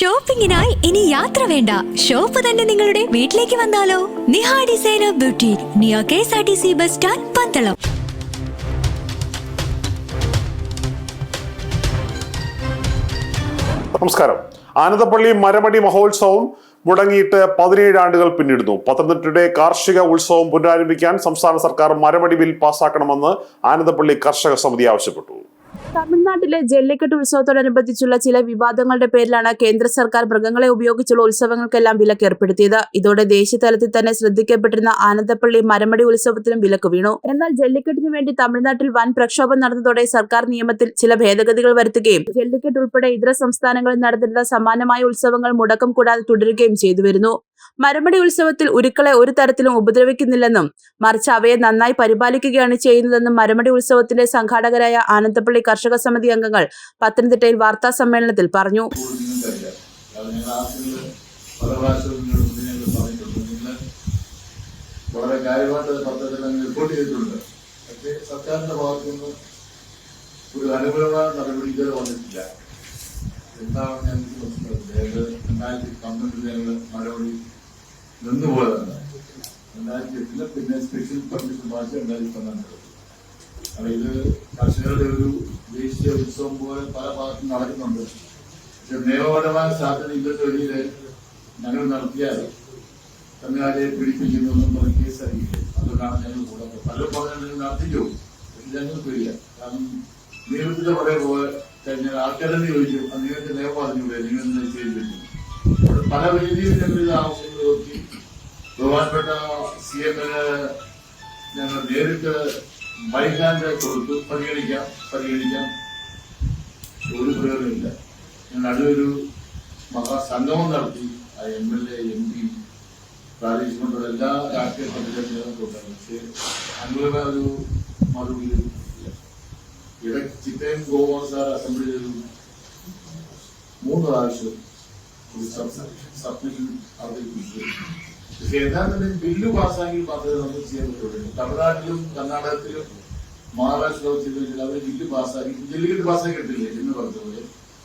ഷോപ്പിംഗിനായി ഇനി യാത്ര വേണ്ട. ഷോപ്പ് തന്നെ നിങ്ങളുടെ വീട്ടിലേക്ക് വന്നാലോ? Niha designer beauty neo K S R T C bus stand Pandalam. നമസ്കാരം. ആനന്ദപ്പള്ളി മരമടി മഹോത്സവം മുടങ്ങിയിട്ട് പതിനേഴ് ആണ്ടുകൾ പിന്നിടുന്നു. പത്തനംതിട്ടയുടെ കാർഷിക ഉത്സവം പുനരാരംഭിക്കാൻ സംസ്ഥാന സർക്കാർ മരമടി ബിൽ പാസാക്കണമെന്ന് ആനന്ദപ്പള്ളി കർഷക സമിതി ആവശ്യപ്പെട്ടു. തമിഴ്നാട്ടിലെ ജല്ലിക്കെട്ട് ഉത്സവത്തോടനുബന്ധിച്ചുള്ള ചില വിവാദങ്ങളുടെ പേരിലാണ് കേന്ദ്ര സർക്കാർ മൃഗങ്ങളെ ഉപയോഗിച്ചുള്ള ഉത്സവങ്ങൾക്കെല്ലാം വിലക്ക് ഏർപ്പെടുത്തിയത്. ഇതോടെ ദേശീയ തലത്തിൽ തന്നെ ശ്രദ്ധിക്കപ്പെട്ടിരുന്ന ആനന്ദപ്പള്ളി മരമടി ഉത്സവത്തിനും വിലക്ക് വീണു. എന്നാൽ ജല്ലിക്കെട്ടിനു വേണ്ടി തമിഴ്നാട്ടിൽ വൻ പ്രക്ഷോഭം നടന്നതോടെ സർക്കാർ നിയമത്തിൽ ചില ഭേദഗതികൾ വരുത്തുകയും ജല്ലിക്കെട്ട് ഉൾപ്പെടെ ഇതര സംസ്ഥാനങ്ങളിൽ നടന്നിരുന്ന സമാനമായ ഉത്സവങ്ങൾ മുടക്കം കൂടാതെ തുടരുകയും ചെയ്തു വരുന്നു മരമടി ഉത്സവത്തിൽ ഉരുക്കളെ ഒരു തരത്തിലും ഉപദ്രവിക്കുന്നില്ലെന്നും മറിച്ച് അവയെ നന്നായി പരിപാലിക്കുകയാണ് ചെയ്യുന്നതെന്നും മരമടി ഉത്സവത്തിന്റെ സംഘാടകരായ ആനന്ദപ്പള്ളി കർഷക സമിതി അംഗങ്ങൾ പത്തനംതിട്ടയിൽ വാർത്താ സമ്മേളനത്തിൽ പറഞ്ഞു. വളരെ കാര്യമായിട്ട് പത്രത്തിൽ റിപ്പോർട്ട് ചെയ്തിട്ടുണ്ട് പക്ഷേ സർക്കാരിന്റെ ഭാഗത്തു നിന്ന് ഒരു അനുകൂലമായ നടപടി ഇതുവരെ വന്നിട്ടില്ല. എന്താണ് ഞാൻ മനസ്സിലാക്കുന്നത് രണ്ടായിരത്തി പന്ത്രണ്ടിൽ ഞങ്ങൾ നടപടി നിന്നുപോയതാണ്. രണ്ടായിരത്തി എട്ടിൽ പിന്നെ സ്പെഷ്യൽ പെർമിഷൻ വാങ്ങിച്ച് രണ്ടായിരത്തി പന്ത്രണ്ടിൽ അപ്പൊ കർഷകരുടെ ഒരു ദേശീയ ഉത്സവം പോലെ പല ഭാഗത്തും നടക്കുന്നുണ്ട്. പക്ഷെ നിയമപരമായ സാധ്യത ഇന്നത്തെ വഴിയിൽ ഞങ്ങൾ നടത്തിയാൽ തമിഴ്നാട്ടെ പിടിപ്പിക്കുന്നൊന്നും പറഞ്ഞ് കേസറിയില്ല അതുകൊണ്ടാണ് ഞങ്ങൾ കൂടെ പലരും പറഞ്ഞാൽ നിങ്ങൾ നടത്തിക്കോ പക്ഷെ ഞങ്ങൾ പേടില്ല കാരണം നിയമത്തിന്റെ പുറകെ പോയ കഴിഞ്ഞാൽ ആൾക്കാരെന്ന് "ആ, നിങ്ങൾക്ക് നിയമം പറഞ്ഞൂടെ നിങ്ങൾ എന്താ പല രീതിയിൽ ഞങ്ങൾ ബഹുമാനപ്പെട്ട സി എമ്മിന് ഞങ്ങൾ നേരിട്ട് ബൈഹാൻഡ് കൊടുത്തു. പരിഗണിക്കാം പരിഗണിക്കാം. ഒരു പ്രയോജനമില്ല അടുത്തൊരു മഹാസംഗമം നടത്തി. ആ M L A M P പ്രാദേശികമായിട്ടുള്ള എല്ലാ രാഷ്ട്രീയ പാർട്ടികളും നേതൃത്വം പക്ഷേ അങ്ങനെ ഒരു മറുപടി. ഇടയ്ക്ക് ചിറ്റയും ഗോപാൽ സാർ അസംബ്ലി ചെയ്തു. മൂന്ന് പ്രാവശ്യം ഒരു സബ്മിഷൻ അവതരിപ്പിച്ചു. പക്ഷെ യഥാർത്ഥത്തിൽ ബില്ല് പാസ്സാക്കി മാത്രമേ നമുക്ക് ചെയ്യാൻ പറ്റുള്ളൂ. തമിഴ്നാട്ടിലും കർണാടകത്തിലും മഹാരാഷ്ട്രയിലും അവർ ബില്ല് പാസ്സാക്കി ജല്ലിക്കെട്ട് പാസ്സാക്കിയിട്ടില്ലേ എന്ന് പറഞ്ഞതുപോലെ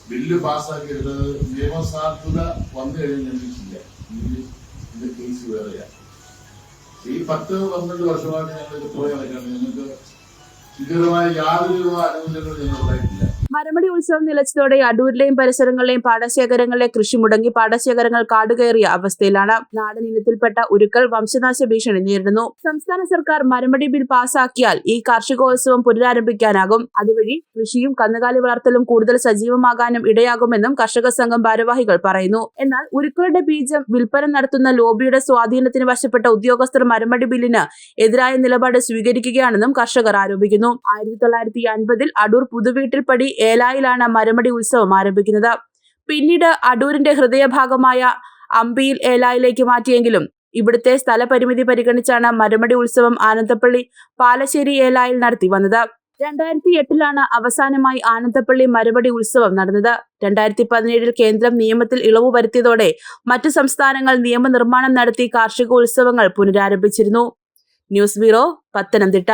ബില്ല് പാസ്സാക്കിയത് നിയമസാധുത വന്നു ഇതിൽ ഇതിന്റെ കേസ് വേറെയാണ് ഈ പത്ത് പന്ത്രണ്ട് വർഷമായിട്ട് ഞങ്ങൾ പോയി പോയ ഞങ്ങൾക്ക് ഇതുപരമായ യാതൊരു അനുകൂല്യങ്ങളും ഞങ്ങൾ ഉണ്ടായിട്ടില്ല മരമടി ഉത്സവം നിലച്ചതോടെ അടൂരിലെയും പരിസരങ്ങളിലെയും പാടശേഖരങ്ങളിലെ കൃഷി മുടങ്ങി പാടശേഖരങ്ങൾ കാടുകയറിയ അവസ്ഥയിലാണ്. നാടൻ ഇനത്തിൽപ്പെട്ട വംശനാശ ഭീഷണി നേരിടുന്നു. സംസ്ഥാന സർക്കാർ മരമടി ബിൽ പാസാക്കിയാൽ ഈ കാർഷികോത്സവം പുനരാരംഭിക്കാനാകും. അതുവഴി കൃഷിയും കന്നുകാലി വളർത്തലും കൂടുതൽ സജീവമാകാനും ഇടയാകുമെന്നും കർഷക സംഘം ഭാരവാഹികൾ പറയുന്നു. എന്നാൽ ഉരുക്കളുടെ ബീജം വിൽപ്പന നടത്തുന്ന ലോബിയുടെ സ്വാധീനത്തിന് വശപ്പെട്ട ഉദ്യോഗസ്ഥർ മരമടി ബില്ലിന് എതിരായ നിലപാട് സ്വീകരിക്കുകയാണെന്നും കർഷകർ ആരോപിക്കുന്നു. ആയിരത്തി തൊള്ളായിരത്തി അൻപതിൽ അടൂർ പുതുവീട്ടിൽപ്പടി ഏലായിലാണ് മരമടി ഉത്സവം ആരംഭിക്കുന്നത്. പിന്നീട് അടൂരിന്റെ ഹൃദയഭാഗമായ അമ്പിയിൽ ഏലായിലേക്ക് മാറ്റിയെങ്കിലും ഇവിടുത്തെ സ്ഥലപരിമിതി പരിഗണിച്ചാണ് മരമടി ഉത്സവം ആനന്ദപ്പള്ളി പാലശ്ശേരി ഏലായിൽ നടത്തി വന്നത്. രണ്ടായിരത്തി എട്ടിലാണ് അവസാനമായി ആനന്ദപ്പള്ളി മരമടി ഉത്സവം നടന്നത്. രണ്ടായിരത്തി പതിനേഴിൽ കേന്ദ്രം നിയമത്തിൽ ഇളവ് വരുത്തിയതോടെ മറ്റു സംസ്ഥാനങ്ങൾ നിയമനിർമ്മാണം നടത്തി കാർഷിക ഉത്സവങ്ങൾ പുനരാരംഭിച്ചിരുന്നു. News bureau Pathanamthitta.